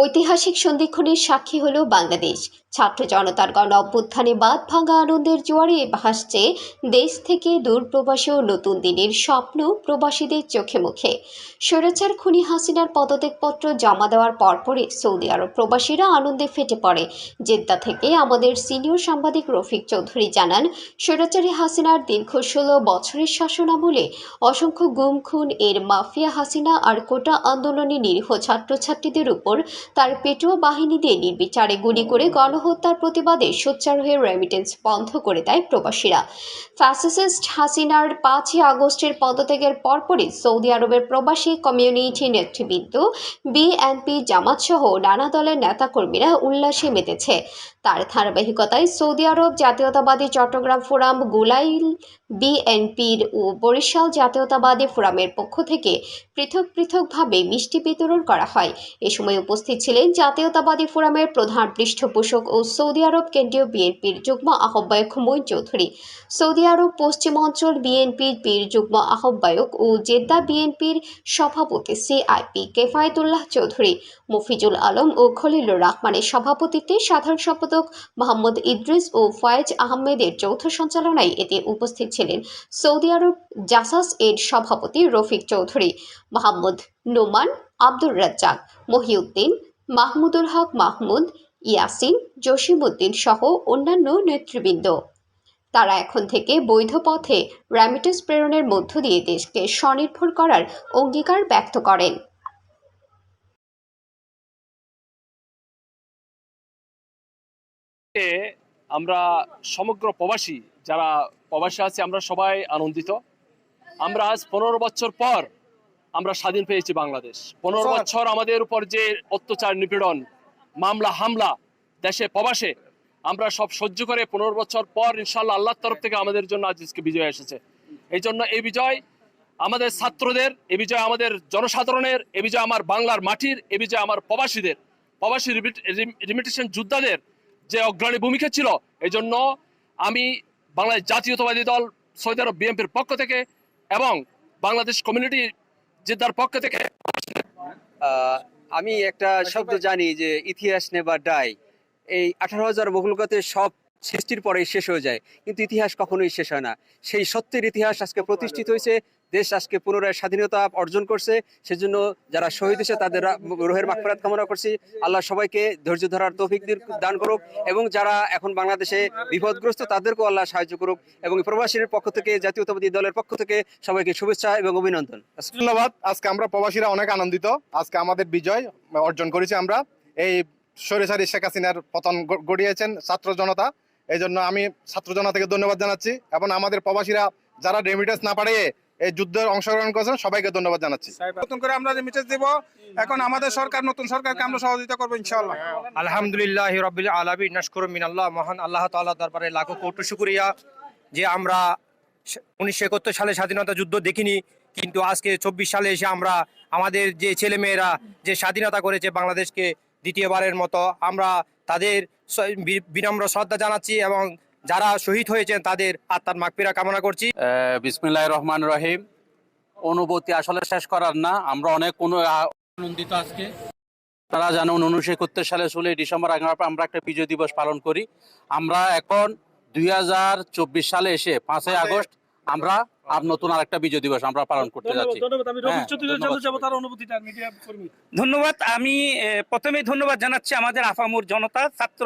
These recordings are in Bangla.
ঐতিহাসিক সন্ধিক্ষণের সাক্ষী হল বাংলাদেশ। ছাত্র জনতার গণ অভ্যুত্থানে বাদ ভাঙা আনন্দের জোয়ারে ভাসছে দেশ থেকে দূর ও নতুন দিনের স্বপ্ন প্রবাসীদের চোখে মুখে। স্বৈরাচার খুনি হাসিনার পদত্যাগপত্র জমা দেওয়ার পরপরই সৌদি আরব প্রবাসীরা আনন্দে ফেটে পড়ে। জেদ্দা থেকে আমাদের সিনিয়র সাংবাদিক রফিক চৌধুরী জানান, স্বৈরাচারী হাসিনার দীর্ঘ ষোলো বছরের শাসন শাসনামলে অসংখ্য গুম, খুন, এর মাফিয়া হাসিনা আর কোটা আন্দোলনে নিরীহ ছাত্রছাত্রীদের উপর তার পেটুয়া বাহিনী দিয়ে নির্বিচারে গুলি করে গণহত্যার প্রতিবাদে সোচ্চার হয়ে রেমিটেন্স বন্ধ করে দেয় প্রবাসীরা। ফ্যাসিস্ট হাসিনার পাঁচই আগস্টের পদত্যাগের পরপরই সৌদি আরবের প্রবাসী কমিউনিটি নেতৃবৃন্দ বিএনপি জামাত সহ নানা দলের নেতাকর্মীরা উল্লাসে মেতেছে। তার ধারাবাহিকতায় সৌদি আরব জাতীয়তাবাদী চট্টগ্রাম ফোরাম গুলাইল বিএনপির ও বরিশাল জাতীয়তাবাদী ফোরামের পক্ষ থেকে পৃথক পৃথকভাবে মিষ্টি বিতরণ করা হয়। এ সময় উপস্থিত ছিলেন জাতীয়তাবাদী ফোরামের প্রধান পৃষ্ঠপোষক ও সৌদি আরব কেন্দ্রীয় বিএনপির যুগ্ম আহ্বায়ক মঈন চৌধুরী। সৌদি আরব, পশ্চিম অঞ্চল বিএনপির পীর যুগ্ম আহ্বায়ক ও জেদ্দা বিএনপির সভাপতি সিআইপি কেফায়েতুল্লাহ চৌধুরী, মফিজুল আলম ও খলিলুর রহমানের সভাপতিত্বে সাধারণ সম্পাদক মোহাম্মদ ইদ্রিস ও ফয়েজ আহমেদের যৌথ সঞ্চালনায় এতে উপস্থিত ছিলেন সৌদি আরব জাসাস এর সভাপতি রফিক চৌধুরী, মোহাম্মদ নোমান আব্দুর রাজ্জাক, মহিউদ্দিন মাহমুদুল হক মাহমুদ, ইয়াসিন, জসিমউদ্দিন সহ অন্যান্য নেতৃবৃন্দ। তারা এখন থেকে বৈধ পথে র্যামিটেন্স প্রেরণের মধ্য দিয়ে দেশকে স্বনির্ভর করার অঙ্গীকার ব্যক্ত করেন। আমরা সমগ্র প্রবাসী, যারা প্রবাসী আছি, আমরা সবাই আনন্দিত। আমরা আজ পনেরো বছর পর আমরা স্বাধীন পেয়েছি বাংলাদেশ। পনেরো বছর আমাদের উপর যে অত্যাচার নিপীড়ন মামলা হামলা দেশে প্রবাসে আমরা সব সহ্য করে পনেরো বছর পর ইনশাল্লাহ আল্লাহর তরফ থেকে আমাদের জন্য আজকে বিজয় এসেছে। এই জন্য এই বিজয় আমাদের ছাত্রদের এ বিজয় আমাদের জনসাধারণের এ বিজয় আমার বাংলার মাটির এ বিজয় আমার প্রবাসীদের প্রবাসী রিমিটেশন যোদ্ধাদের যে অগ্রণী ভূমিকা ছিল এই জন্য আমি বাংলাদেশ জাতীয়তাবাদী দল সৌদি আরব বিএনপির পক্ষ থেকে এবং বাংলাদেশ কমিউনিটি জেদ্দার পক্ষ থেকে আমি একটা শব্দ জানি যে ইতিহাস নেবার ডাই এই আঠারো হাজার বহুলগতে সব সৃষ্টির পরে শেষ হয়ে যায়, কিন্তু ইতিহাস কখনোই শেষ হয় না। সেই সত্যের ইতিহাস আজকে প্রতিষ্ঠিত হয়েছে দেশ আজকে পুনরায় স্বাধীনতা অর্জন করছে, সেজন্য যারা শহীদ হয়েছে তাদের রোহের মাগফিরাত কামনা করছি। আল্লাহ সবাইকে ধৈর্য ধরার তৌফিক দান করুক এবং যারা এখন বাংলাদেশে বিপদগ্রস্ত তাদেরকেও আল্লাহ সাহায্য করুক এবং প্রবাসীর পক্ষ থেকে, জাতীয়তাবাদী দলের পক্ষ থেকে সবাইকে শুভেচ্ছা এবং অভিনন্দন। ধন্যবাদ। আজকে আমরা প্রবাসীরা অনেক আনন্দিত। আজকে আমাদের বিজয় অর্জন করেছি আমরা। এই সরেসারি শেখ হাসিনার পতন গড়িয়েছেন ছাত্র জনতা। এই আমি ছাত্র জনতাকে ধন্যবাদ জানাচ্ছি। এবং আমাদের প্রবাসীরা যারা রেমিটেন্স না পাঠিয়ে এই যুদ্ধে অংশগ্রহণ করেছেন সবাইকে ধন্যবাদ জানাচ্ছি। নতুন করে আমরা রেমিটেন্স দিব এখন আমাদের সরকার নতুন সরকারকে আমরা সহযোগিতা করব ইনশাআল্লাহ। আলহামদুলিল্লাহ রবিল আলবী নস্কর মিনাল্লাহ মহান আল্লাহ তাআলা দরবারে লাখো কোটি শুকরিয়া যে আমরা উনিশশো একাত্তর সালে স্বাধীনতা যুদ্ধ দেখিনি কিন্তু আজকে চব্বিশ সালে এসে আমরা আমাদের যে ছেলেমেয়েরা যে স্বাধীনতা করেছে বাংলাদেশকে দ্বিতীয়বারের মতো আমরা তাদের বিনম্র শ্রদ্ধা জানাচ্ছি এবং যারা শহীদ হয়েছেন তাদের আত্মার মাগফিরা কামনা করছি। বিসমিল্লাহ রহমান রহিম। অনুভূতি আসলে শেষ করার না আমরা অনেক কোনো আনন্দিত আজকে। তারা জানেন উনিশশো একাত্তর সালে ষোলোই ডিসেম্বর আমরা একটা বিজয় দিবস পালন করি। আমরা এখন দুই হাজার চব্বিশ সালে এসে পাঁচই আগস্ট আমরা আর নতুন আরেকটা বিজয় দিবস আমরা পালন করতে যাচ্ছি। হ্যাঁ, ধন্যবাদ। ধন্যবাদ। আমি এ, প্রথমেই ধন্যবাদ জানাচ্ছি আমাদের আফামুর জনতা ছাত্র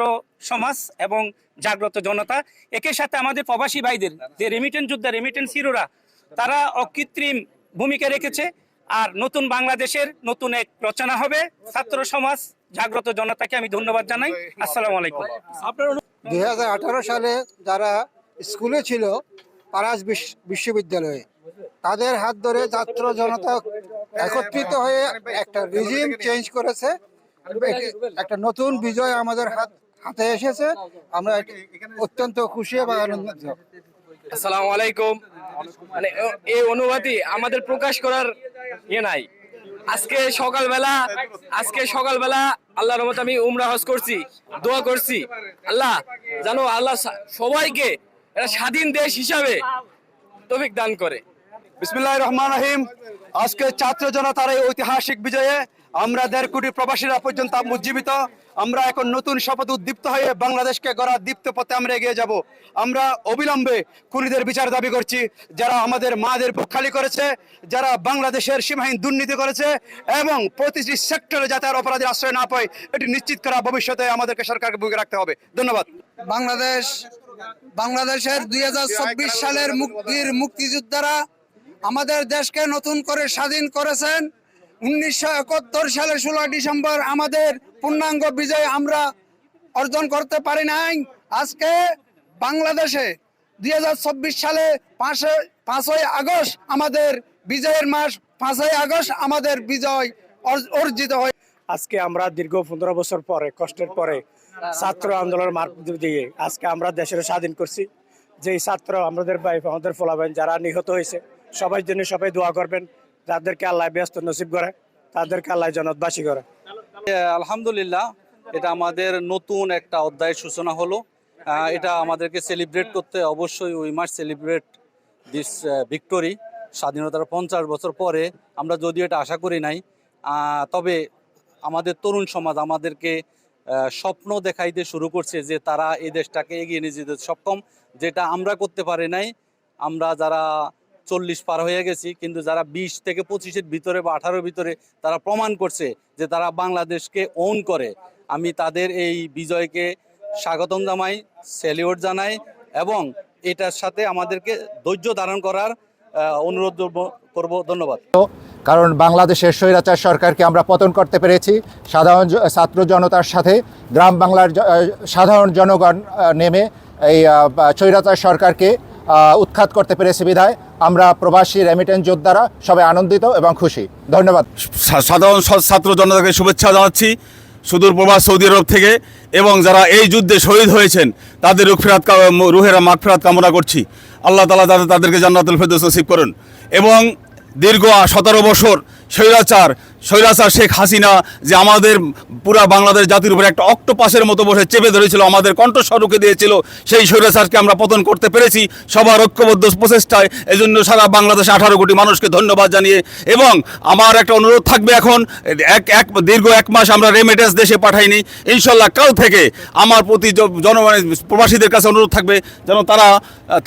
সমাজ এবং জাগ্রত জনতা। একের সাথে আমাদের প্রবাসী ভাইদের যে রেমিটেন্স যোদ্ধা রেমিটেন্স হিরোরা তারা অকৃত্রিম ভূমিকা রেখেছে। আর নতুন বাংলাদেশের নতুন এক রচনা হবে। ছাত্র সমাজ জাগ্রত জনতাকে আমি ধন্যবাদ জানাই। আসসালামু আলাইকুম। দুই হাজার আঠারো সালে যারা স্কুলে ছিল পারাস বিশ্ববিদ্যালয়ে তাদের হাত ধরে ছাত্র জনতা একত্রিত হয়ে একটা রিজিম চেঞ্জ করেছে। একটা নতুন বিজয় আমাদের হাত হাতে এসেছে। আমরা অত্যন্ত খুশি এবং আনন্দিত। আসসালামু আলাইকুম। মানে এই অনুভূতি আমাদের প্রকাশ করার ইয়ে নাই। আজকে সকালবেলা আজকে সকালবেলা আল্লাহর রহমত আমি উমরা হজ করছি দোয়া করছি। আল্লাহ জানো আল্লাহ সবাইকে একটা স্বাধীন দেশ হিসাবে তৌফিক দান করে। বিসমিল্লাহ রহমান রহিম। আজকে ছাত্র জনতার এই ঐতিহাসিক বিজয়ে আমরা দেড় কোটি প্রবাসীরা পর্যন্ত উজ্জীবিত আমরা এখন নতুন শপথ উদ্দীপ্ত হয়ে বাংলাদেশকে গড়া দীপ্ত পথে আমরা এগিয়ে যাব। আমরা অবিলম্বে খুনিদের বিচার দাবি করছি, যারা আমাদের মাদের বুক খালি করেছে, যারা বাংলাদেশের সীমাহীন দুর্নীতি করেছে এবং প্রতিটি সেক্টরে যাতে আর অপরাধীর আশ্রয় না পায়, এটি নিশ্চিত করা ভবিষ্যতে আমাদেরকে সরকারকে ভূমিকা রাখতে হবে। ধন্যবাদ। বাংলাদেশ, বাংলাদেশের দুই হাজার ছাব্বিশ সালের মুক্তির মুক্তিযোদ্ধারা আমাদের দেশকে নতুন করে স্বাধীন করেছেন। উনিশশো একাত্তর সালের ষোলো ডিসেম্বর আমাদের পূর্ণাঙ্গ বিজয় আমরা অর্জন করতে পারি নাই। আজকে বাংলাদেশে দুই হাজার চব্বিশ সালে পাঁচে পাঁচই আগস্ট আমাদের বিজয়ের মাস, পাঁচই আগস্ট আমাদের বিজয় অর্জ- অর্জিত হয়। আজকে আমরা দীর্ঘ পনেরো বছর পরে, কষ্টের পরে ছাত্র আন্দোলনের মারফত দিয়ে আজকে আমরা দেশের স্বাধীন করছি। যেই ছাত্র আমাদের ভাই, আমাদের ফলাবেন, যারা নিহত হয়েছে, সবাই জন্য সবাই দোয়া করবেন। যাদেরকে আল্লাহ ব্যস্ত নসিব করে, তাদেরকে আল্লাহ জনতবাসী করে। আলহামদুলিল্লাহ, এটা আমাদের নতুন একটা অধ্যায়ের সূচনা হলো। এটা আমাদেরকে সেলিব্রেট করতে অবশ্যই we must celebrate this victory স্বাধীনতার পঞ্চাশ বছর পরে। আমরা যদিও এটা আশা করি নাই তবে আমাদের তরুণ সমাজ আমাদেরকে স্বপ্ন দেখাইতে শুরু করছে যে তারা এই দেশটাকে এগিয়ে নিয়ে যেতে সক্ষম। যেটা আমরা করতে পারি নাই, আমরা যারা চল্লিশ পার হয়ে গেছি, কিন্তু যারা বিশ থেকে পঁচিশের ভিতরে বা আঠারোর ভিতরে তারা প্রমাণ করছে যে তারা বাংলাদেশকে ওন করে। আমি তাদের এই বিজয়কে স্বাগতম জানাই স্যালিউট জানাই এবং এটার সাথে আমাদেরকে ধৈর্য ধারণ করার অনুরোধ করব- ধন্যবাদ। কারণ বাংলাদেশের স্বৈরাচার সরকারকে আমরা পতন করতে পেরেছি, সাধারণ ছাত্র জনতার সাথে, গ্রাম বাংলার সাধারণ জনগণ নেমে এই স্বৈরাচার সরকারকে উৎখাত করতে পেরেছে বিধায়। আমরা প্রবাসী রেমিটেন্স যোদ্ধারা সবাই আনন্দিত এবং খুশি। ধন্যবাদ। সাধারণ ছাত্র জনতাকে শুভেচ্ছা জানাচ্ছি সুদূর প্রবাস সৌদি আরব থেকে এবং যারা এই যুদ্ধে শহীদ হয়েছেন, তাদের রুখ ফেরাত রুহেরা রুহের মাগ ফেরাত কামনা করছি। আল্লাহ তালা তাদের তাদেরকে জান্নাতুল ফেরদৌস নসিব করুন। এবং দীর্ঘ সতেরো বছর স্বৈরাচার স্বৈরাচার শেখ হাসিনা যে আমাদের পুরা বাংলাদেশ জাতির উপর একটা অক্টোপাসের মতো বসে চেপে ধরেছিল, আমাদের কণ্ঠস্বর রুখে দিয়েছিল, সেই স্বৈরাচারকে আমরা পতন করতে পেরেছি সবার ঐক্যবদ্ধ প্রচেষ্টায়। এজন্য সারা বাংলাদেশে আঠারো কোটি মানুষকে ধন্যবাদ জানিয়ে এবং আমার একটা অনুরোধ থাকবে এখন, এক এক, দীর্ঘ এক মাস আমরা রেমিটেন্স দেশে পাঠাইনি। ইনশাল্লাহ কাল থেকে আমার প্রতি জ- জন মানে প্রবাসীদের কাছে অনুরোধ থাকবে যেন তারা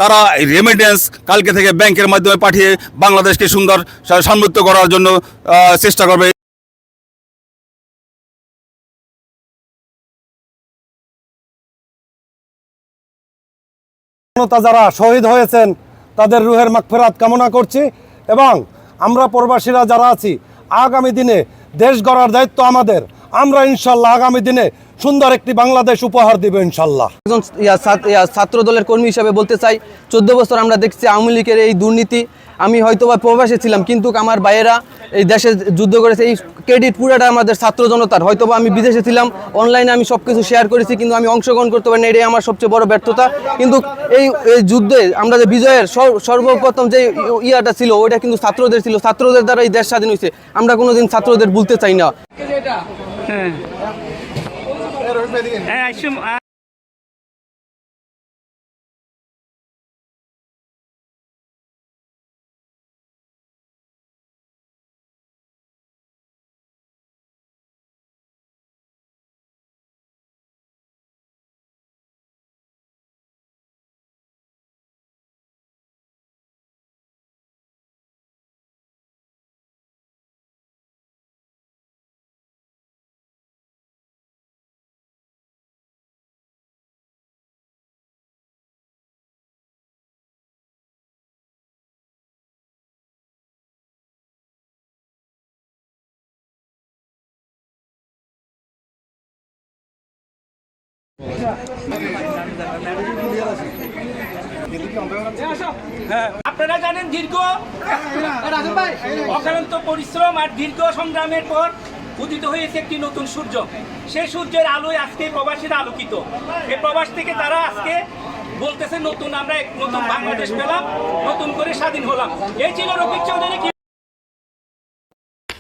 তারা রেমিটেন্স কালকে থেকে ব্যাংকের মাধ্যমে পাঠিয়ে বাংলাদেশকে সুন্দর সমৃদ্ধ করার জন্য চেষ্টা করবে। যারা শহীদ হয়েছেন, তাদের রুহের মাকফেরাত কামনা করছি এবং আমরা প্রবাসীরা যারা আছি, আগামী দিনে দেশ গড়ার দায়িত্ব আমাদের। আমরা ইনশাল্লাহ আগামী দিনে সুন্দর একটি বাংলাদেশ উপহার দিব ইনশাল্লাহ। একজন ছাত- ছাত্র দলের কর্মী হিসাবে বলতে চাই, চোদ্দ বছর আমরা দেখছি আওয়ামী লীগের এই দুর্নীতি। আমি হয়তো বা প্রবাসে ছিলাম, কিন্তু আমার ভাইয়েরা এই দেশে যুদ্ধ করেছে, এই ক্রেডিট পুরাটা আমাদের ছাত্র জনতার। হয়তো বা আমি বিদেশে ছিলাম অনলাইনে আমি সব কিছু শেয়ার করেছি, কিন্তু আমি অংশগ্রহণ করতে পারিনি, এটাই আমার সবচেয়ে বড় ব্যর্থতা। কিন্তু এই এই যুদ্ধে আমরা যে বিজয়ের সর- সর্বপ্রথম যে ইয়াটা ছিল, ওইটা কিন্তু ছাত্রদের ছিল। ছাত্রদের দ্বারা এই দেশ স্বাধীন হয়েছে। আমরা কোনোদিন ছাত্রদের ভুলতে চাই না। হ্যাঁ। হ্যাঁ আপনারা জানেন দীর্ঘ অক্লান্ত পরিশ্রম আর দীর্ঘ সংগ্রামের পর উদিত হয়েছে একটি নতুন সূর্য। সেই সূর্যের আলোয় আজকে প্রবাসীরা আলোকিত। এই প্রবাস থেকে তারা আজকে বলতেছে, নতুন আমরা নতুন বাংলাদেশ পেলাম, নতুন করে স্বাধীন হলাম। এই ছিল রফিক চৌধুরী